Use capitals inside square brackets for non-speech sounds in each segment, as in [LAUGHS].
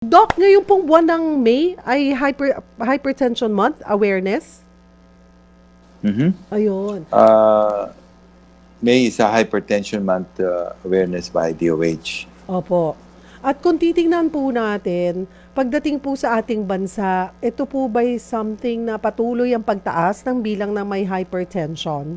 Doc, ngayon pong buwan ng May ay hyper, hypertension month awareness. Mhm. Ayun. Uh, May is a hypertension month uh, awareness by DOH. Opo. At kung titingnan po natin, pagdating po sa ating bansa, ito po ba'y something na patuloy ang pagtaas ng bilang ng may hypertension?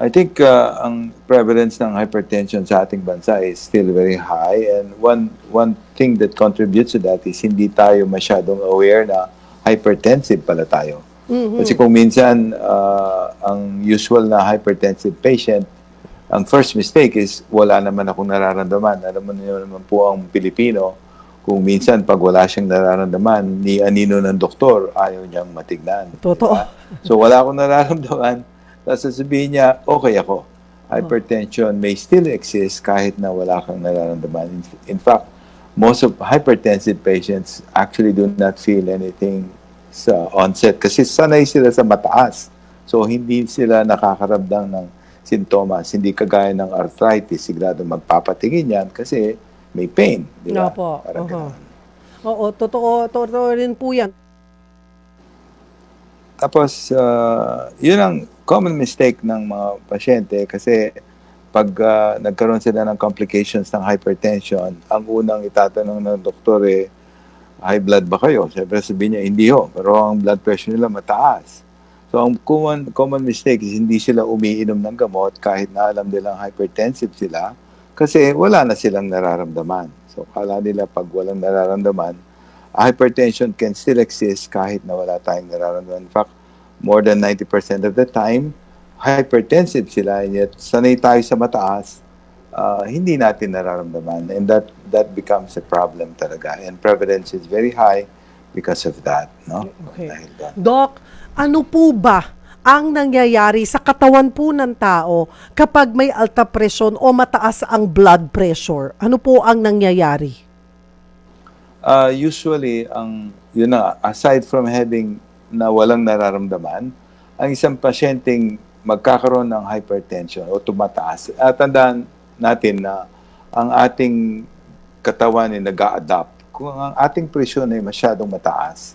I think uh, ang prevalence ng hypertension sa ating bansa is still very high and one one thing that contributes to that is hindi tayo masyadong aware na hypertensive pala tayo. Mhm. Kasi kung minsan uh, ang usual na hypertensive patient, ang first mistake is wala naman akong nararamdaman. Alam mo niyo naman po ang Pilipino, kung minsan pag wala siyang nararamdaman, ni anino ng doktor, ayaw niyang matignan. Totoo. Diba? So wala akong nararamdaman, tapos sasabihin niya, okay ako. Hypertension may still exist kahit na wala kang nararamdaman. In, in fact, most of hypertensive patients actually do not feel anything sa onset kasi sanay sila sa mataas. So hindi sila nakakaramdam ng sintomas. Hindi kagaya ng arthritis, sigurado magpapatingin yan kasi may pain. Di ba? Opo. Parang ganun. Oo, totoo, totoo rin po yan. Tapos, uh, yun ang common mistake ng mga pasyente kasi pag uh, nagkaroon sila ng complications ng hypertension, ang unang itatanong ng doktor eh, high blood ba kayo? Siyempre sabihin niya, hindi ho, pero ang blood pressure nila mataas. So, ang common, common mistake is hindi sila umiinom ng gamot kahit na alam nilang hypertensive sila kasi wala na silang nararamdaman. So, kala nila pag walang nararamdaman, hypertension can still exist kahit na wala tayong nararamdaman. In fact, more than 90% of the time, hypertensive sila and yet sanay tayo sa mataas, uh, hindi natin nararamdaman. And that that becomes a problem talaga. And prevalence is very high because of that. No? Okay. Dahil. Doc, ano po ba ang nangyayari sa katawan po ng tao kapag may alta presyon o mataas ang blood pressure? Ano po ang nangyayari? Uh, usually, ang yun na, aside from having na walang nararamdaman, ang isang pasyenteng magkakaroon ng hypertension o tumataas, at tandaan natin na ang ating katawan ay nag adapt Kung ang ating presyon ay masyadong mataas,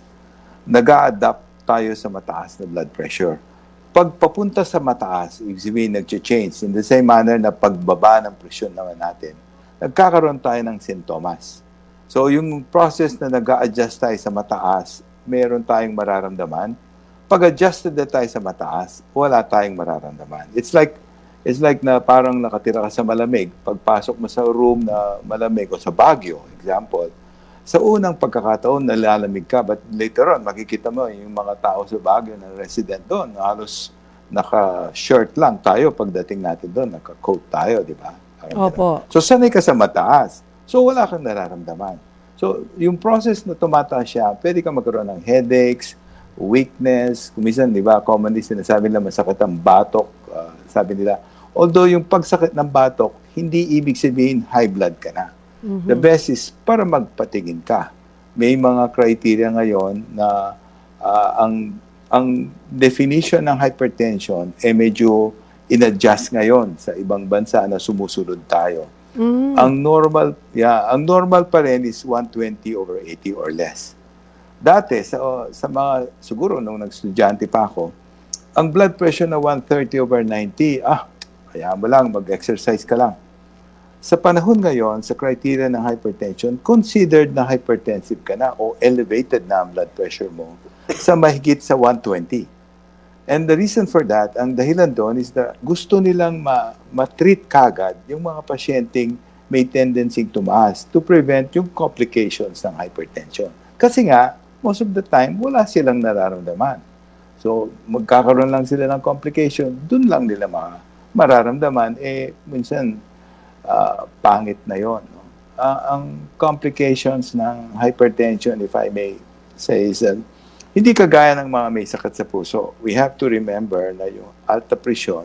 nag adapt tayo sa mataas na blood pressure. Pag papunta sa mataas, ibig sabihin nag-change in the same manner na pagbaba ng presyon naman natin, nagkakaroon tayo ng sintomas. So yung process na nag adjust tayo sa mataas, meron tayong mararamdaman. Pag adjusted na tayo sa mataas, wala tayong mararamdaman. It's like it's like na parang nakatira ka sa malamig. Pagpasok mo sa room na malamig o sa Baguio, example, sa unang pagkakataon, nalalamig ka, but later on, makikita mo yung mga tao sa Baguio na resident doon, halos naka-shirt lang tayo pagdating natin doon, naka-coat tayo, di ba? Opo. So, sanay ka sa mataas. So, wala kang nararamdaman. So, yung process na tumataas siya, pwede ka magkaroon ng headaches, weakness, kumisan, di ba, commonly sinasabi nila masakit ang batok, ah, sabi nila. Although yung pagsakit ng batok, hindi ibig sabihin high blood ka na. The best is para magpatingin ka. May mga criteria ngayon na ah, ang ang definition ng hypertension eh medyo inadjust ngayon sa ibang bansa na sumusunod tayo. Mm. Ang normal, yeah, ang normal pa rin is 120 over 80 or less. Dati, sa, sa mga, siguro nung nagstudyante pa ako, ang blood pressure na 130 over 90, ah, kaya mo lang, mag-exercise ka lang. Sa panahon ngayon, sa criteria ng hypertension, considered na hypertensive ka na o elevated na ang blood pressure mo sa mahigit sa 120. And the reason for that, ang dahilan doon is that gusto nilang ma- ma-treat kagad yung mga pasyenteng may tendency tumaas to prevent yung complications ng hypertension. Kasi nga, most of the time, wala silang nararamdaman. So, magkakaroon lang sila ng complication, dun lang nila ma- mararamdaman, eh, minsan, ah, pangit na yon. No? Ah, ang complications ng hypertension, if I may say, is that hindi kagaya ng mga may sakit sa puso. We have to remember na yung alta presyon,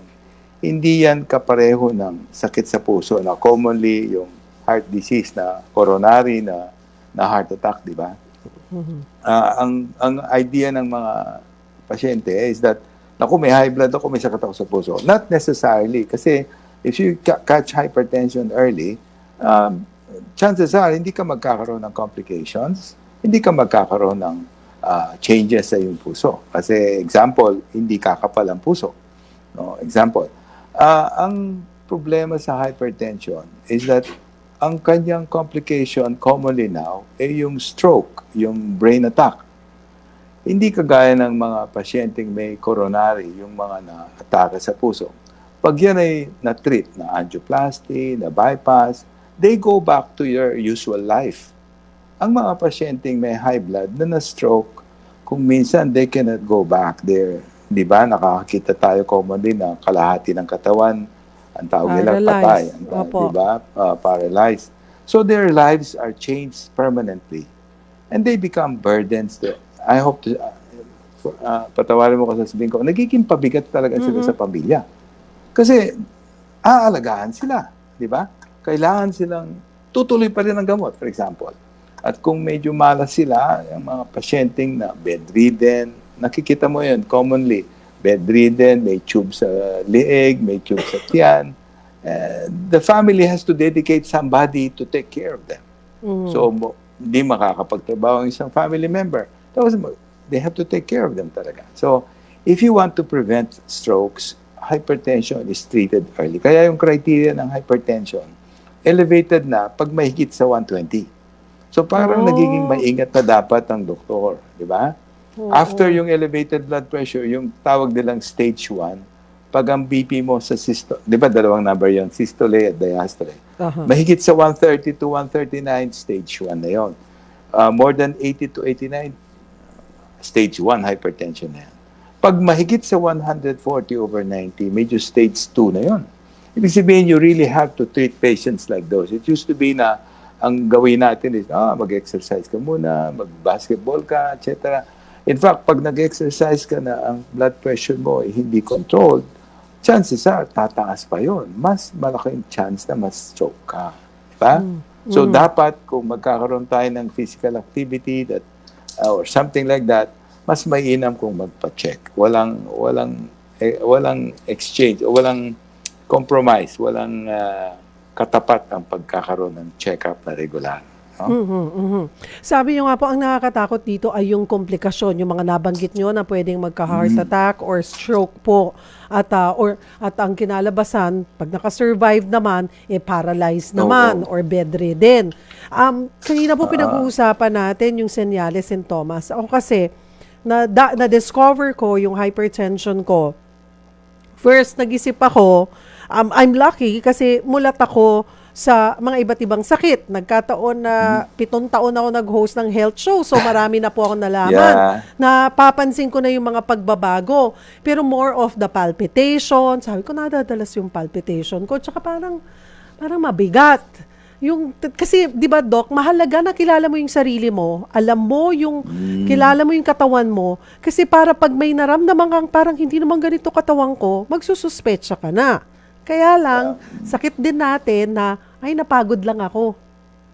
hindi yan kapareho ng sakit sa puso na commonly yung heart disease na coronary na na heart attack, di ba? Ah, ang ang idea ng mga pasyente is that naku may high blood ako, may sakit ako sa puso. Not necessarily kasi if you ca- catch hypertension early, um, chances are, hindi ka magkakaroon ng complications, hindi ka magkakaroon ng ah, changes sa iyong puso. Kasi example, hindi kakapal ang puso. No? Example, ah, ang problema sa hypertension is that ang kanyang complication commonly now ay yung stroke, yung brain attack. Hindi kagaya ng mga pasyenteng may coronary, yung mga na-atake sa puso. Pag yan ay na-treat, na angioplasty, na bypass, they go back to your usual life. Ang mga pasyenteng may high blood na na-stroke, kung minsan they cannot go back there. Di ba? Nakakita tayo commonly na kalahati ng katawan, ang tawag nila patay. Di ba? Uh, paralyzed. So their lives are changed permanently. And they become burdens. To, I hope to, uh, patawarin mo ko sa sabihin ko, nagiging pabigat talaga sila sa pamilya. Kasi aalagaan sila, di ba? Kailangan silang tutuloy pa rin ang gamot, for example. At kung medyo malas sila, yung mga pasyenteng na bedridden, nakikita mo yun commonly, bedridden, may tube sa liig, may tube sa tiyan. Eh, the family has to dedicate somebody to take care of them. Mhm. So, hindi makakapagtrabaho ang isang family member. Tapos, they have to take care of them talaga. So, if you want to prevent strokes, hypertension is treated early. Kaya yung criteria ng hypertension, elevated na pag mahigit sa 120. So, parang Oh. nagiging maingat na dapat ang doktor. Di ba? Oo. After yung elevated blood pressure, yung tawag nilang stage 1, pag ang BP mo sa systole, di ba dalawang number yon systole at diastole. Aha. Mahigit sa 130 to 139, stage 1 na yon. Uh, more than 80 to 89, stage 1 hypertension na yan. Pag mahigit sa 140 over 90, medyo stage 2 na yon. Ibig sabihin, you really have to treat patients like those. It used to be na ang gawin natin is, ah, mag-exercise ka muna, mag-basketball ka, etc. In fact, pag nag-exercise ka na, ang blood pressure mo ay hindi controlled, chances are, tataas pa yon. Mas malaking chance na mas stroke ka. Diba? So, dapat kung magkakaroon tayo ng physical activity that, uh, or something like that, mas mainam kung magpa-check. Walang, walang, eh, walang exchange, walang compromise, walang uh, katapat ang pagkakaroon ng check-up na regular. No? Mhm, mhm. Sabi niyo nga po, ang nakakatakot dito ay yung komplikasyon, yung mga nabanggit nyo na pwedeng magka-heart attack or stroke po. At, ah, or, at ang kinalabasan, pag nakasurvive naman, eh paralyzed naman or bedridden. Um, kanina po pinag-uusapan natin yung senyales, sintomas. Ako kasi, na, da, na-discover ko yung hypertension ko First, nag-isip ako, um, I'm lucky kasi mulat ako sa mga iba't ibang sakit. Nagkataon na pitong taon ako nag-host ng health show, so marami na po ako nalaman. Yeah. Napapansin ko na yung mga pagbabago. Pero more of the palpitation, sabi ko, nadadalas yung palpitation ko. Tsaka parang, parang mabigat. Yung, kasi, di ba, Doc, mahalaga na kilala mo yung sarili mo, alam mo yung, kilala mo yung katawan mo, kasi para pag may naramdaman kang parang hindi naman ganito katawan ko, magsususpetsa ka na. Kaya lang, sakit din natin na, ay, napagod lang ako.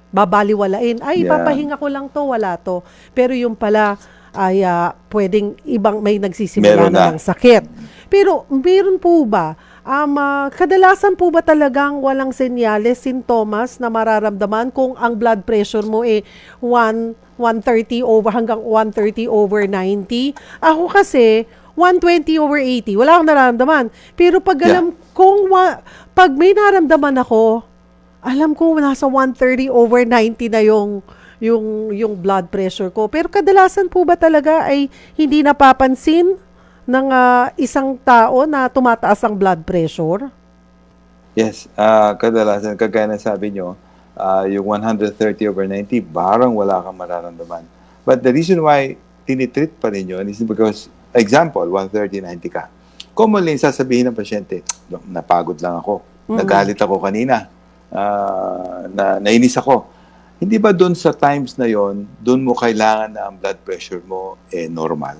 Babaliwalain. Ay, Yeah. papahinga ko lang to, wala to. Pero yung pala, ay ah, pwedeng ibang may nagsisimula Meron na na. ng sakit. Pero meron po ba, um, ah, kadalasan po ba talagang walang senyales, sintomas na mararamdaman kung ang blood pressure mo eh 1, 130 over hanggang 130 over 90? Ako kasi, 120 over 80, wala akong nararamdaman. Pero pag Yeah. alam kung wa- pag may nararamdaman ako, alam ko nasa 130 over 90 na yung yung yung blood pressure ko. Pero kadalasan po ba talaga ay hindi napapansin ng ah, isang tao na tumataas ang blood pressure? Yes, ah kadalasan, kagaya na sabi nyo, ah, yung 130 over 90, parang wala kang mararamdaman. But the reason why tinitreat pa rin yun is because, example, 130-90 ka. Commonly, sasabihin ng pasyente, "Dok, napagod lang ako, nagalit ako kanina, ah, na, nainis ako. Hindi ba doon sa times na yon, doon mo kailangan na ang blood pressure mo eh normal?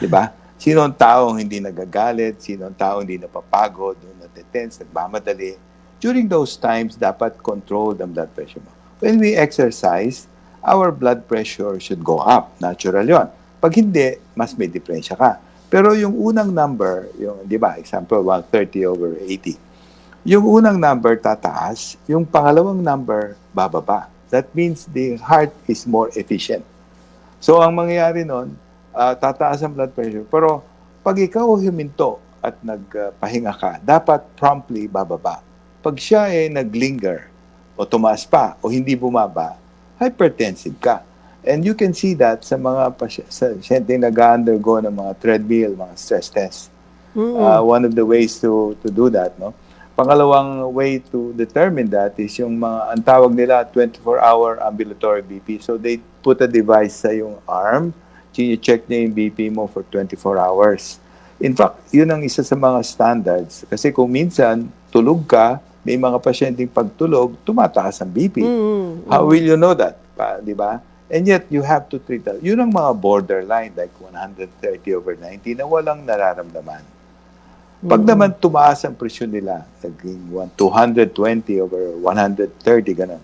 Di ba? Sino ang taong hindi nagagalit? Sino ang taong hindi napapagod, doon natetense, nagmamadali? During those times, dapat controlled ang blood pressure mo. When we exercise, our blood pressure should go up. Natural yon. Pag hindi, mas may diferensya ka. Pero yung unang number, yung, di ba, example, 130 over 80, Yung unang number tataas, yung pangalawang number bababa. That means the heart is more efficient. So ang mangyayari nun, ah, tataas ang blood pressure. Pero pag ikaw huminto at nagpahinga ka, dapat promptly bababa. Pag siya ay naglinger o tumaas pa o hindi bumaba, hypertensive ka. And you can see that sa mga pasyente nag-undergo ng mga treadmill, mga stress test. Uh, one of the ways to to do that, no? Pangalawang way to determine that is yung mga ang tawag nila 24-hour ambulatory BP. So they put a device sa yung arm, check niya yung BP mo for 24 hours. In fact, yun ang isa sa mga standards. Kasi kung minsan, tulog ka, may mga pasyenteng pagtulog, tumataas ang BP. Mm. How will you know that? Pa, di ba? And yet, you have to treat that. Yun ang mga borderline, like 130 over 90, na walang nararamdaman. Pag naman tumaas ang presyon nila, naging one- 220 over 130, ganun.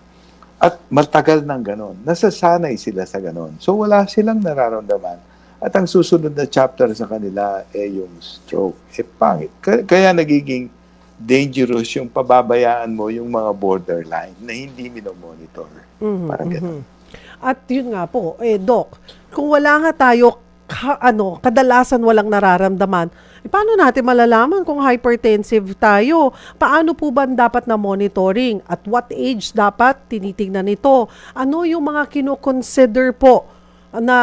At matagal ng ganun. Nasasanay sila sa ganun. So, wala silang nararamdaman. At ang susunod na chapter sa kanila ay yung stroke. Eh, pangit. Kaya, kaya nagiging dangerous yung pababayaan mo yung mga borderline na hindi minomonitor. Mhm, Parang ganun. mhm. At yun nga po, eh, Doc, kung wala nga tayo, ka, ano, kadalasan walang nararamdaman, eh, paano natin malalaman kung hypertensive tayo? Paano po ba dapat na monitoring? At what age dapat tinitingnan ito? Ano yung mga kinoconsider po na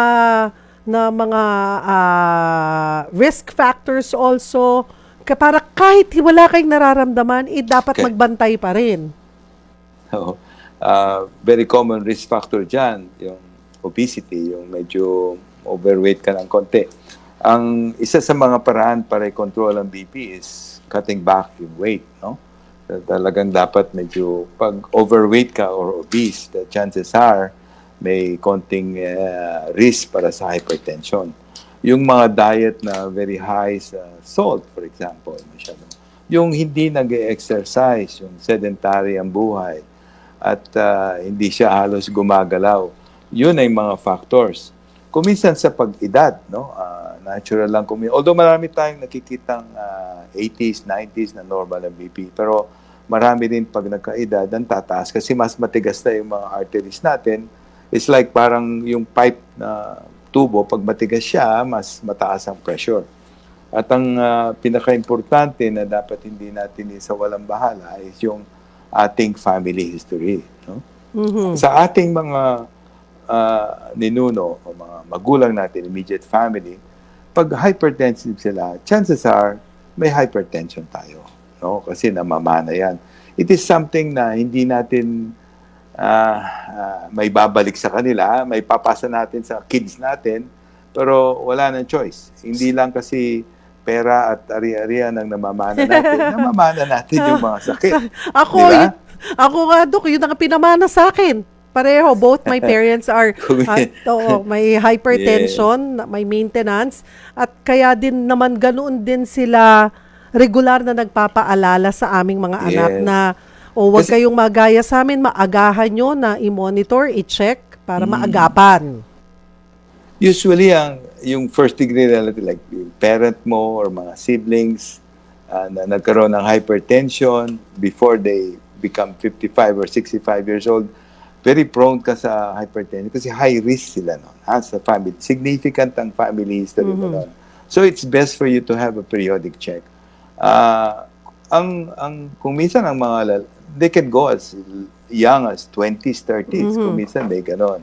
na mga ah, risk factors also para kahit wala kayong nararamdaman, eh dapat Okay. magbantay pa rin. Oo. Ah, very common risk factor dyan, yung obesity, yung medyo overweight ka ng konti. Ang isa sa mga paraan para i-control ang BP is cutting back yung weight, no? Talagang dapat medyo, pag overweight ka or obese, the chances are may konting ah, risk para sa hypertension. Yung mga diet na very high sa salt, for example, masyado. Yung hindi nag-exercise, yung sedentary ang buhay, at ah, hindi siya halos gumagalaw. Yun ay mga factors. Kuminsan sa pag-edad, no? ah, natural lang kumi. Although marami tayong nakikitang ah, 80s, 90s na normal ang BP, pero marami din pag nagkaedad ang tataas kasi mas matigas na yung mga arteries natin. It's like parang yung pipe na tubo, pag matigas siya, mas mataas ang pressure. At ang ah, pinaka-importante na dapat hindi natin sa walang bahala is yung ating family history. No? Mhm. Sa ating mga ah, ninuno o mga magulang natin, immediate family, pag hypertensive sila, chances are may hypertension tayo. No? Kasi namamana yan. It is something na hindi natin ah, ah, may babalik sa kanila, may papasa natin sa kids natin, pero wala nang choice. Hindi lang kasi pera at ari-arian ang namamana natin. [LAUGHS] namamana natin yung mga sakit. [LAUGHS] Ako, Di ba? yun, ako nga, Dok, yun ang pinamana sa akin. Pareho, both my [LAUGHS] parents are, at, oo, may hypertension, may maintenance, at kaya din naman ganoon din sila regular na nagpapaalala sa aming mga anak Yes. na o wag Kasi- kayong magaya sa amin, maagahan nyo na i-monitor, i-check para Mm. maagapan. Usually, ang yung first degree relative, like yung parent mo or mga siblings ah, na nagkaroon ng hypertension before they become 55 or 65 years old, very prone ka sa hypertension kasi high risk sila noon ha, sa family. Significant ang family history mo noon. So it's best for you to have a periodic check. Ah, ang ang kung minsan ang mga lal- they can go as young as 20s, 30s. Kung minsan may ganon.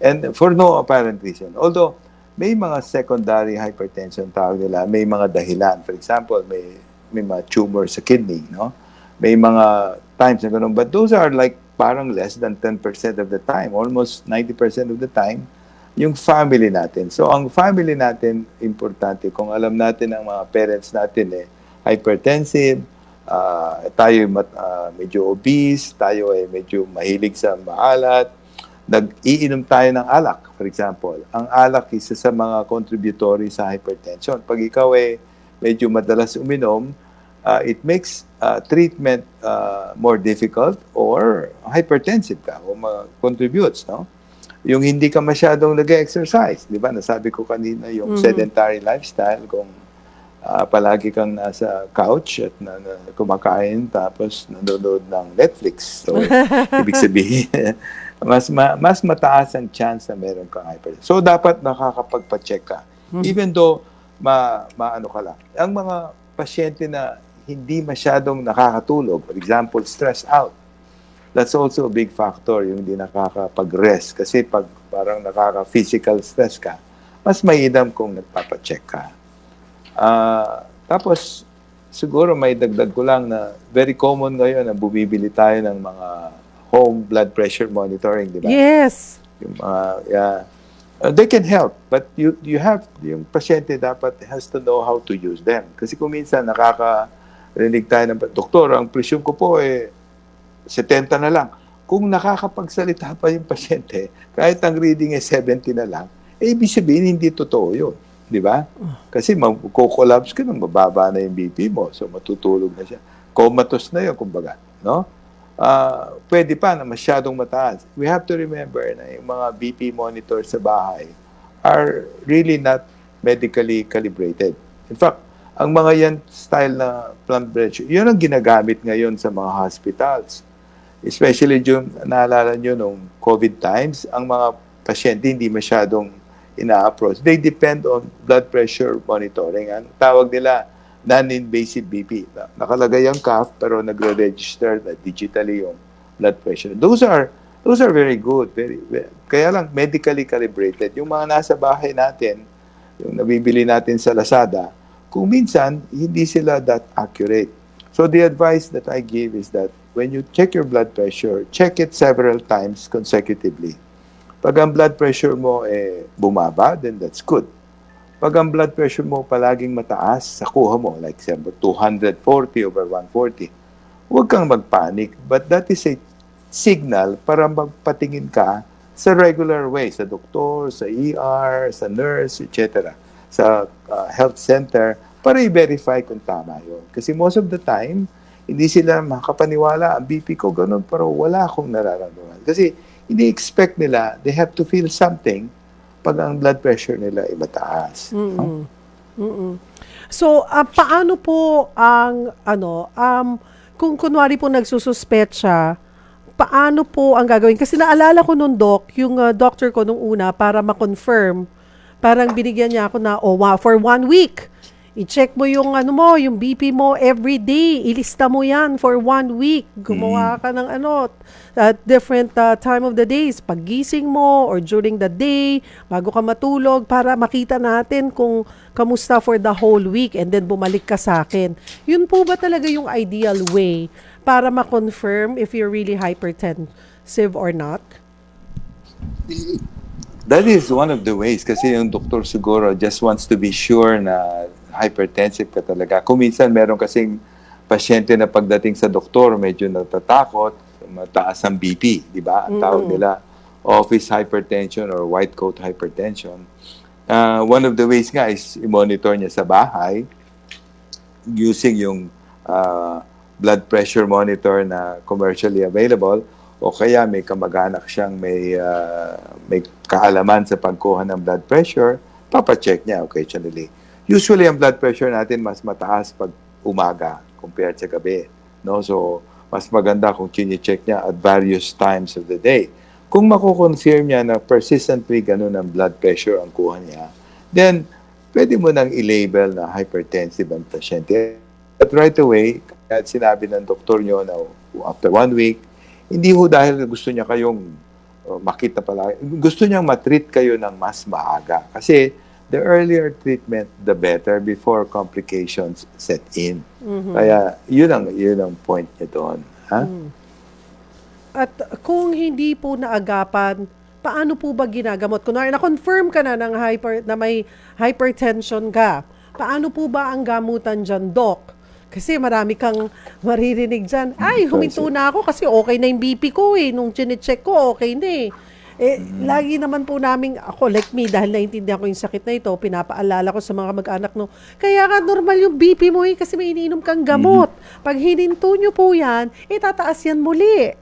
And for no apparent reason. Although, may mga secondary hypertension tawag nila, may mga dahilan. For example, may may mga tumor sa kidney, no? May mga times na ganun. But those are like parang less than 10% of the time. Almost 90% of the time, yung family natin. So, ang family natin, importante. Kung alam natin ang mga parents natin, eh, hypertensive, ah, tayo ah, medyo obese, tayo ay medyo mahilig sa maalat, nag-iinom tayo ng alak, for example. Ang alak isa sa mga contributory sa hypertension. Pag ikaw ay medyo madalas uminom, uh, it makes uh, treatment uh, more difficult or hypertensive ka o ma-contributes, no? Yung hindi ka masyadong nag-exercise, di ba? Nasabi ko kanina yung Mhm. sedentary lifestyle, kung ah, palagi kang nasa couch at na, na, kumakain tapos nanonood ng Netflix. So, [LAUGHS] ibig sabihin, mas ma- mas mataas ang chance na meron kang hypertension. So, dapat nakakapagpa-check ka. Even though ma, maano ka lang. Ang mga pasyente na hindi masyadong nakakatulog, for example, stress out, that's also a big factor, yung hindi nakakapag-rest. Kasi pag parang nakaka-physical stress ka, mas mainam kung nagpapacheck ka. Ah, tapos, siguro may dagdag ko lang na very common ngayon na bumibili tayo ng mga home blood pressure monitoring, di ba? Yes. Yung mga, yeah. Uh, they can help, but you you have, yung pasyente dapat has to know how to use them. Kasi kung minsan nakakarinig tayo ng, Doktor, ang presyon ko po eh, 70 na lang. Kung nakakapagsalita pa yung pasyente, kahit ang reading eh 70 na lang, eh ibig sabihin hindi totoo yun. Di ba? Kasi magko-collapse ka nung mababa na yung BP mo. So matutulog na siya. Comatose na yun, kumbaga. No? Ah, pwede pa na masyadong mataas. We have to remember na yung mga BP monitors sa bahay are really not medically calibrated. In fact, ang mga yan style na blood pressure, yun ang ginagamit ngayon sa mga hospitals. Especially yung naalala nyo nung COVID times, ang mga pasyente hindi masyadong ina-approach. They depend on blood pressure monitoring. Ang tawag nila, non-invasive BP. Na- Nakalagay ang cuff pero nagre-register na digitally yung blood pressure. Those are those are very good. Very, ve- kaya lang medically calibrated. Yung mga nasa bahay natin, yung nabibili natin sa Lazada, kung minsan hindi sila that accurate. So the advice that I give is that when you check your blood pressure, check it several times consecutively. Pag ang blood pressure mo eh bumaba, then that's good. Pag ang blood pressure mo palaging mataas sa kuha mo, like example, 240 over 140, huwag kang magpanic. But that is a signal para magpatingin ka sa regular way, sa doktor, sa ER, sa nurse, etc. Sa uh, health center, para i-verify kung tama yun. Kasi most of the time, hindi sila makapaniwala, ang BP ko ganun, pero wala akong nararamdaman. Kasi hindi expect nila, they have to feel something pag ang blood pressure nila ay mataas. Mm-mm. Mm-mm. So, ah, paano po ang, ano, um, kung kunwari po nagsususpet siya, paano po ang gagawin? Kasi naalala ko nung doc, yung ah, doctor ko nung una, para ma-confirm, parang binigyan niya ako na, oh, wow, for one week, i-check mo yung ano mo, yung BP mo every day. Ilista mo yan for one week. Gumawa ka ng ano, at different uh, time of the days. Paggising mo or during the day, bago ka matulog, para makita natin kung kamusta for the whole week and then bumalik ka sa akin. Yun po ba talaga yung ideal way para ma-confirm if you're really hypertensive or not? That is one of the ways kasi yung doktor siguro just wants to be sure na hypertensive ka talaga. Kung minsan meron kasing pasyente na pagdating sa doktor medyo natatakot, mataas ang BP, di ba? Ang tawag nila office hypertension or white coat hypertension. Uh, one of the ways nga is i-monitor niya sa bahay using yung uh, blood pressure monitor na commercially available o kaya may kamag-anak siyang may uh, may kaalaman sa pagkuha ng blood pressure, papacheck niya occasionally. Usually ang blood pressure natin mas mataas pag umaga compared sa gabi, no? So mas maganda kung chine-check niya at various times of the day. Kung mako-confirm niya na persistently ganun ang blood pressure ang kuha niya, then pwede mo nang i-label na hypertensive ang pasyente. But right away, kahit sinabi ng doktor niyo na after one week, hindi ho dahil gusto niya kayong uh, makita pala. Gusto niyang matreat kayo ng mas maaga. Kasi the earlier treatment, the better before complications set in. Kaya yun ang, yun ang point niya doon. Ha? At kung hindi po naagapan, paano po ba ginagamot? Kunwari, na-confirm ka na ng hyper, na may hypertension ka. Paano po ba ang gamutan dyan, Doc? Kasi marami kang maririnig dyan. Ay, huminto na ako kasi okay na yung BP ko eh. Nung chinecheck ko, okay na eh. Eh, lagi naman po namin, ako like me, dahil naintindihan ko yung sakit na ito, pinapaalala ko sa mga mag-anak no, kaya nga normal yung BP mo eh, kasi may iniinom kang gamot. Pag hininto nyo po yan, eh tataas yan muli.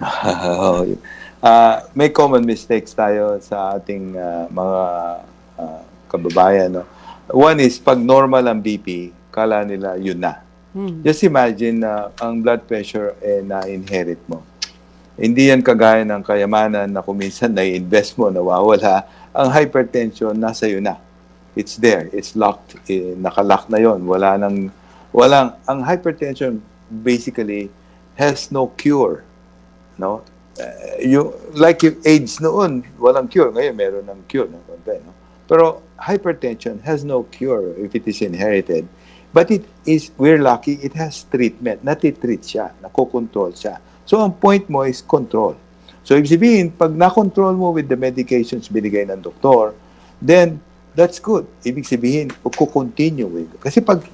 [LAUGHS] Ah, may common mistakes tayo sa ating ah, mga ah, kababayan. No? One is, pag normal ang BP, kala nila yun na. Just imagine na ang blood pressure eh, na-inherit mo. Hindi yan kagaya ng kayamanan na kung minsan na-invest mo, nawawala. Ang hypertension, nasa iyo na. It's there. It's locked. Eh, nakalock na yon. Wala nang, walang, ang hypertension basically has no cure. No? Eh, yung, like yung AIDS noon, walang cure. Ngayon, meron ng cure. ng konti, no? Pero hypertension has no cure if it is inherited. But it is, we're lucky, it has treatment. Natitreat siya, nakokontrol siya. So, ang point mo is control. So, ibig sabihin, pag na-control mo with the medications binigay ng doktor, then, that's good. Ibig sabihin, kukontinue with. Kasi pag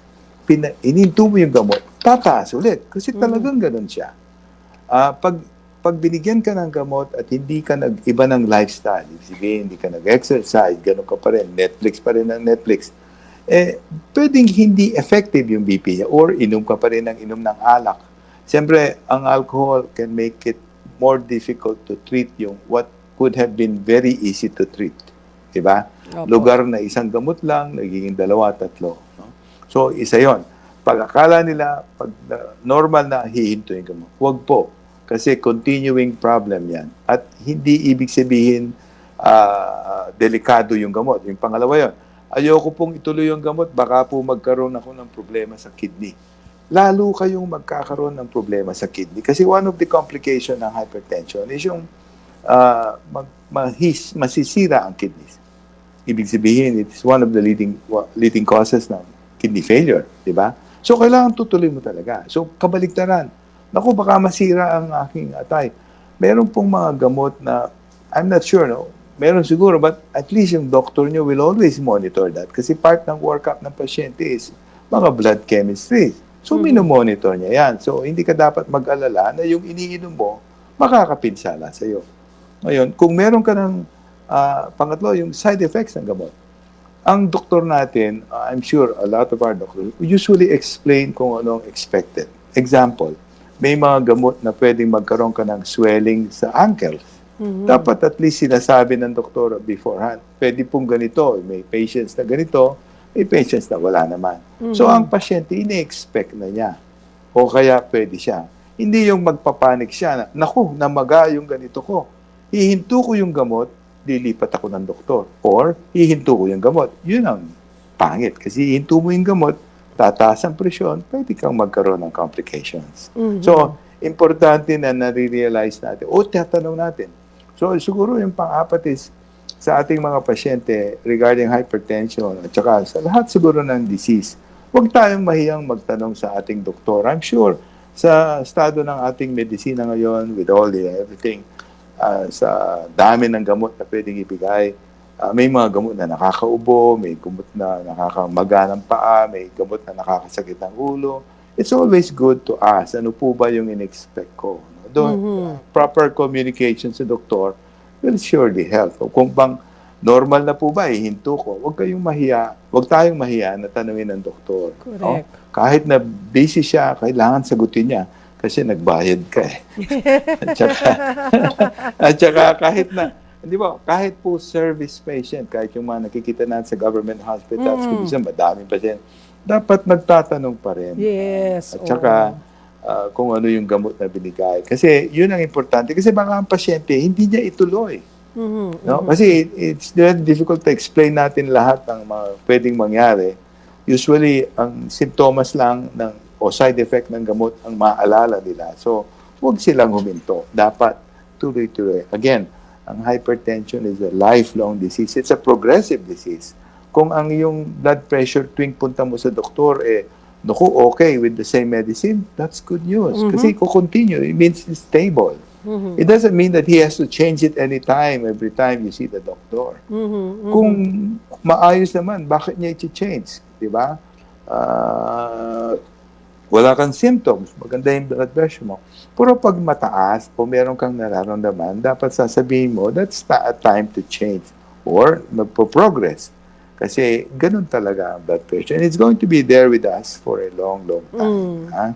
pina, ininto mo yung gamot, tataas ulit. Kasi talagang ganun siya. Ah, pag pag binigyan ka ng gamot at hindi ka nag-iba ng lifestyle, ibig sabihin, hindi ka nag-exercise, ganun ka pa rin, Netflix pa rin ang Netflix, eh, pwedeng hindi effective yung BP niya or inom ka pa rin ng inom ng alak. Siyempre, ang alcohol can make it more difficult to treat yung what could have been very easy to treat. Diba? Opo. Lugar na isang gamot lang, nagiging dalawa, tatlo. No? So, isa yon. Pag akala nila, pag normal na hihinto yung gamot, huwag po. Kasi continuing problem yan. At hindi ibig sabihin ah, delikado yung gamot. Yung pangalawa yon. Ayoko pong ituloy yung gamot, baka po magkaroon ako ng problema sa kidney. Lalo kayong magkakaroon ng problema sa kidney. Kasi one of the complication ng hypertension is yung ah, mag, mahis, masisira ang kidneys. Ibig sabihin, it is one of the leading leading causes ng kidney failure, di ba? So, kailangan tutuloy mo talaga. So, kabaligtaran. Naku, baka masira ang aking atay. Meron pong mga gamot na, I'm not sure, no? Meron siguro, but at least yung doctor nyo will always monitor that. Kasi part ng workup ng pasyente is mga blood chemistry. So, minomonitor niya yan. So, hindi ka dapat mag-alala na yung iniinom mo, makakapinsala sa'yo. Ngayon, kung meron ka ng, ah, pangatlo, yung side effects ng gamot. Ang doktor natin, uh, I'm sure a lot of our doctors, usually explain kung anong expected. Example, may mga gamot na pwedeng magkaroon ka ng swelling sa ankles. Dapat at least sinasabi ng doktor beforehand, pwede pong ganito, may patients na ganito, may patients na wala naman. So ang pasyente, ini-expect na niya. O kaya pwede siya. Hindi yung magpapanik siya na, naku, namaga yung ganito ko. Hihinto ko yung gamot, lilipat ako ng doktor. Or, hihinto ko yung gamot. Yun ang pangit. Kasi hihinto mo yung gamot, tataas ang presyon, pwede kang magkaroon ng complications. So, importante na nare-realize natin, o tatanong natin. So, siguro yung pang-apat is, sa ating mga pasyente regarding hypertension at saka sa lahat siguro ng disease, huwag tayong mahiyang magtanong sa ating doktor. I'm sure sa estado ng ating medisina ngayon with all the everything, ah, sa dami ng gamot na pwedeng ibigay, ah, may mga gamot na nakakaubo, may gamot na nakakamaga ng paa, may gamot na nakakasakit ng ulo. It's always good to ask, ano po ba yung in-expect ko? Doon, proper communication sa doktor will surely help. O kung bang normal na po ba, ihinto ko, huwag kayong mahiya, huwag tayong mahiya na tanungin ng doktor. no? Correct. Kahit na busy siya, kailangan sagutin niya kasi nagbayad ka eh. [LAUGHS] at saka, [LAUGHS] at saka kahit na, di ba, kahit po service patient, kahit yung mga nakikita natin sa government hospitals, kung minsan madaming patient, dapat magtatanong pa rin. Yes. At saka, ah, kung ano yung gamot na binigay. Kasi yun ang importante. Kasi baka ang pasyente, hindi niya ituloy. Mhm. No? Kasi it- it's very difficult to explain natin lahat ng mga pwedeng mangyari. Usually, ang sintomas lang ng, o side effect ng gamot ang maaalala nila. So, huwag silang huminto. Dapat tuloy-tuloy. Again, ang hypertension is a lifelong disease. It's a progressive disease. Kung ang iyong blood pressure tuwing punta mo sa doktor, eh, naku, okay with the same medicine, that's good news. Kasi kung continue, it means it's stable. It doesn't mean that he has to change it anytime, every time you see the doctor. Mhm. Kung maayos naman, bakit niya i-change? Di ba? Ah, wala kang symptoms, maganda yung blood pressure mo. Pero pag mataas o meron kang nararamdaman, dapat sasabihin mo, that's a time to change or magpo-progress. Kasi ganun talaga ang blood pressure. And it's going to be there with us for a long, long time. ha?